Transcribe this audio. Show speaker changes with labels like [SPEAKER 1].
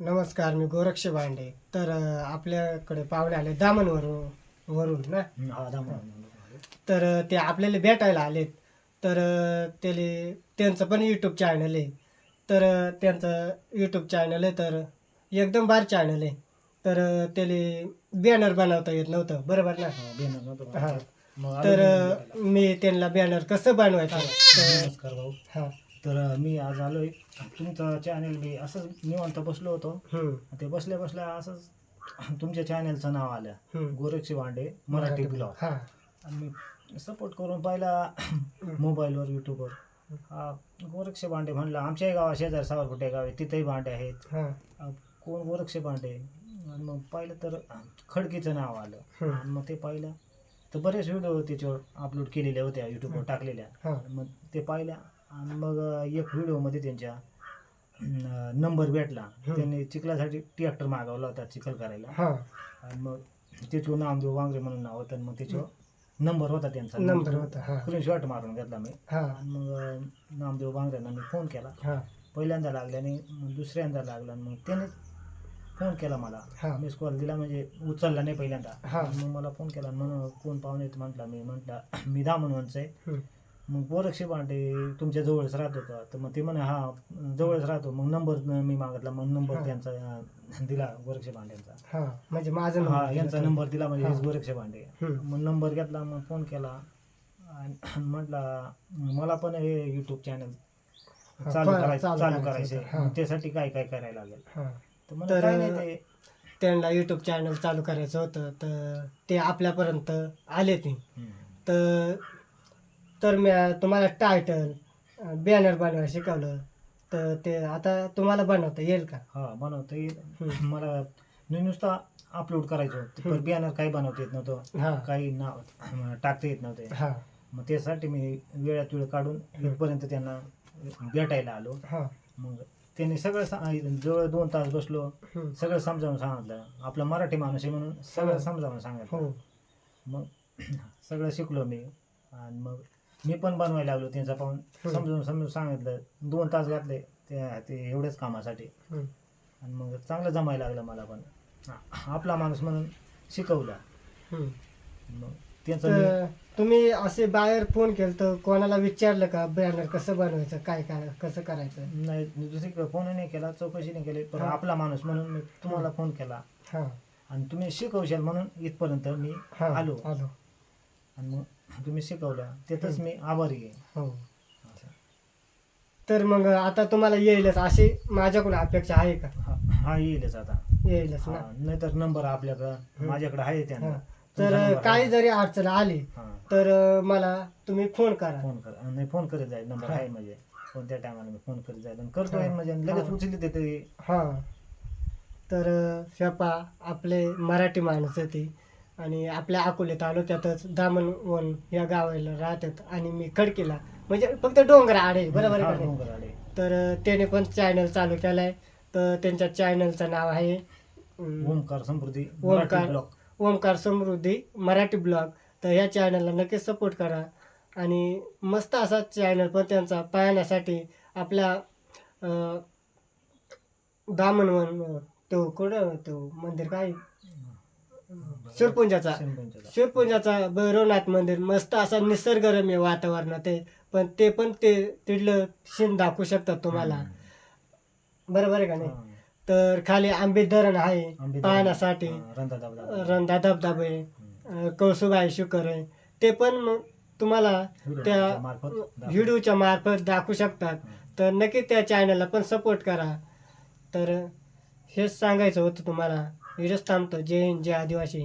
[SPEAKER 1] नमस्कार मी गोरक्ष भांडे. तर अं, आपल्याकडे पाहुणे आले दामणवरून वरून ना?
[SPEAKER 2] हा
[SPEAKER 1] तर अं, ते आपल्याला भेटायला आलेत. तर अं, त्याले त्यांचं पण यूट्यूब चॅनल आहे. तर अं, त्यांचं यूट्यूब चॅनल आहे तर एकदम बार चॅनल आहे. तर अं, त्याले बॅनर बनवता येत नव्हतं बरोबर ना? हा. तर अं, मी त्यांना बॅनर कसं बनवायचं? तर
[SPEAKER 2] नमस्कार भाऊ.
[SPEAKER 1] हां.
[SPEAKER 2] तर मी आज आलोय. तुमचं चॅनल मी असंच निवांत बसलो होतो. ते बसल्या बसल्या असंच तुमच्या चॅनलचं नाव आलं. गोरक्षी वांडे मराठी ब्लॉग आणि मी सपोर्ट करून पाहिला मोबाईलवर युट्यूबवर हा गोरक्षे भांडे म्हणलं आमच्याही गावा शेजारी सावरकुटे गाव आहे तिथेही भांडे आहेत. कोण गोरक्षे भांडे? आणि मग पाहिलं तर खडकीचं नाव आलं. आणि मग ते पाहिलं. तर बरेच व्हिडिओ त्याच्यावर अपलोड केलेल्या होत्या युट्यूबवर टाकलेल्या. मग ते पाहिल्या. आणि मग एक व्हिडिओमध्ये त्यांच्या नंबर भेटला. त्यांनी चिखलासाठी ट्रॅक्टर मागवला होता चिखल करायला. आणि मग त्याच्यावर नामदेव वांगरे म्हणून नाव होतं आणि मग त्याच्यावर नंबर होता त्यांचा.
[SPEAKER 1] नंबर होता हां.
[SPEAKER 2] स्क्रीनशॉट मारून घेतला मी.
[SPEAKER 1] हां.
[SPEAKER 2] आणि मग नामदेव वांगऱ्यांना मी फोन केला. पहिल्यांदा लागल्याने दुसऱ्यांदा लागला आणि मग त्याने फोन केला मला.
[SPEAKER 1] हां.
[SPEAKER 2] मिस कॉल दिला म्हणजे उचलला नाही पहिल्यांदा.
[SPEAKER 1] हा.
[SPEAKER 2] मग मला फोन केला म्हणून कोण पाहुणे म्हटला मी. म्हटलं मी दामणवंच आहे.
[SPEAKER 1] हम्म.
[SPEAKER 2] मग गोरक्षे भांडे तुमच्या जवळच राहत होता तर मग ते म्हणे हा जवळच राहतो मग नंबर मी मागितला मग नंबर
[SPEAKER 1] हा.
[SPEAKER 2] त्यांचा अं, दिला गोरक्षे
[SPEAKER 1] हां म्हणजे माझं
[SPEAKER 2] हा
[SPEAKER 1] number
[SPEAKER 2] यांचा
[SPEAKER 1] दिला
[SPEAKER 2] नंबर दिला म्हणजे. हेच गोरक्षे
[SPEAKER 1] हम्म.
[SPEAKER 2] मग नंबर घेतला मग फोन केला आणि म्हटला मला पण हे युट्यूब चॅनल
[SPEAKER 1] हा,
[SPEAKER 2] चालू करायचं
[SPEAKER 1] चालू करायचं. हा.
[SPEAKER 2] मग त्यासाठी काय काय करायला लागेल
[SPEAKER 1] हां.
[SPEAKER 2] तर
[SPEAKER 1] तर-
[SPEAKER 2] काय नाही ते
[SPEAKER 1] त्यांना युट्यूब चॅनल चालू करायचं होतं तर ते आपल्यापर्यंत आले ते
[SPEAKER 2] हम्म.
[SPEAKER 1] तर तर मी तुम्हाला टायटल बॅनर बनवायला शिकवलं. तर ते आता तुम्हाला बनवता येईल का?
[SPEAKER 2] हा बनवता येईल. मला मी नुसता अपलोड करायचो. पण बॅनर काही बनवता येत नव्हतं.
[SPEAKER 1] हां.
[SPEAKER 2] काही नाव टाकता येत नव्हते.
[SPEAKER 1] हां.
[SPEAKER 2] मग त्यासाठी मी वेळात वेळ काढून इथपर्यंत त्यांना भेटायला आलो.
[SPEAKER 1] हां.
[SPEAKER 2] मग त्यांनी सगळं जवळ दोन तास बसलो.
[SPEAKER 1] हम्म.
[SPEAKER 2] सगळं समजावून सांगितलं. आपला मराठी माणूस आहे म्हणून सगळं
[SPEAKER 1] हो.
[SPEAKER 2] समजावून सांगितलं.
[SPEAKER 1] हो.
[SPEAKER 2] मग सगळं शिकलो मी. आणि मग मी पण बनवायला लागलो त्यांचा पाहून. समजून समजून सांगितलं. दोन तास घातले ते ते एवढ्याच कामासाठी. आणि मग चांगलं जमायला लागलं मला पण. आपला माणूस म्हणून शिकवला. मग त्यांचं मी
[SPEAKER 1] तर तुम्ही असे बाहेर फोन केलं तर कोणाला विचारलं का बॅनर कसं बनवायचं काय काय कसं करायचं?
[SPEAKER 2] नाही दुसरीकडे फोन नाही केला चौकशी नाही केली पण
[SPEAKER 1] हा.
[SPEAKER 2] आपला माणूस म्हणून मी तुम्हाला फोन केला.
[SPEAKER 1] हां.
[SPEAKER 2] आणि तुम्ही शिकवशाल म्हणून इथपर्यंत मी
[SPEAKER 1] हां
[SPEAKER 2] आलो.
[SPEAKER 1] आलो.
[SPEAKER 2] आणि मग तुम्ही शिकवलं त्यातच मी आभारी आहे.
[SPEAKER 1] हो. तर मग आता तुम्हाला येईलच अशी माझ्याकडून अपेक्षा आहे का?
[SPEAKER 2] हा हा येईलच आता.
[SPEAKER 1] येईलच ना?
[SPEAKER 2] हा, नाहीतर नंबर आपल्याकडं. माझ्याकडे आहे त्यांना. तुमचा
[SPEAKER 1] तर
[SPEAKER 2] number
[SPEAKER 1] काही
[SPEAKER 2] आहे.
[SPEAKER 1] जरी अडचण आली
[SPEAKER 2] हा,
[SPEAKER 1] तर अं, मला तुम्ही फोन करा.
[SPEAKER 2] फोन कर. नाही फोन करत जाईल. नंबर
[SPEAKER 1] हा.
[SPEAKER 2] आहे म्हणजे कोणत्या टायमाला मी फोन करत जाईल. आणि करतो
[SPEAKER 1] हा.
[SPEAKER 2] म्हणजे लगेच
[SPEAKER 1] हा.
[SPEAKER 2] उचलली देते
[SPEAKER 1] हां. तर शेपा आपले मराठी माणूस होती आणि आपल्या अकोले तालुक्यातच दामणवन या गावाला राहतात आणि मी खडकीला. म्हणजे फक्त डोंगर आडे बरोबर आहे का नाही?
[SPEAKER 2] डोंगर आले
[SPEAKER 1] तर त्याने पण चॅनल चालू केलाय. तर त्यांच्या चॅनलचं नाव आहे अं,
[SPEAKER 2] Omkar Samruddhi
[SPEAKER 1] Omkar.
[SPEAKER 2] Blog
[SPEAKER 1] Omkar Samruddhi Marathi blog. तर ह्या चॅनलला नक्कीच सपोर्ट करा. आणि मस्त असा चॅनल पण त्यांचा पाहण्यासाठी आपल्या अं, दामणवन तो कुठं तो? मंदिर काय? शिरपुंजाचा.
[SPEAKER 2] शिरपुंजाचा.
[SPEAKER 1] शिरपुंजाचा भैरवनाथ मंदिर मस्त असा निसर्गरम्य वातावरणात आहे. पण ते पण ते तिथलं सीन दाखवू शकतात तुम्हाला. बरोबर आहे का नाही. तर खाली आंबे धरण आहे. पाहण्यासाठी.
[SPEAKER 2] रंधा
[SPEAKER 1] धबधबे. अं, कळसुबाई शुकर आहे. ते पण मग तुम्हाला त्या
[SPEAKER 2] व्हिडिओच्या मार्फत दाखव.
[SPEAKER 1] व्हिडिओच्या मार्फत दाखवू शकतात. तर नक्की त्या चॅनलला पण सपोर्ट करा. तर हेच सांगायचं होतं तुम्हाला. हेच थांबतो. जय हिंद जय आदिवासी.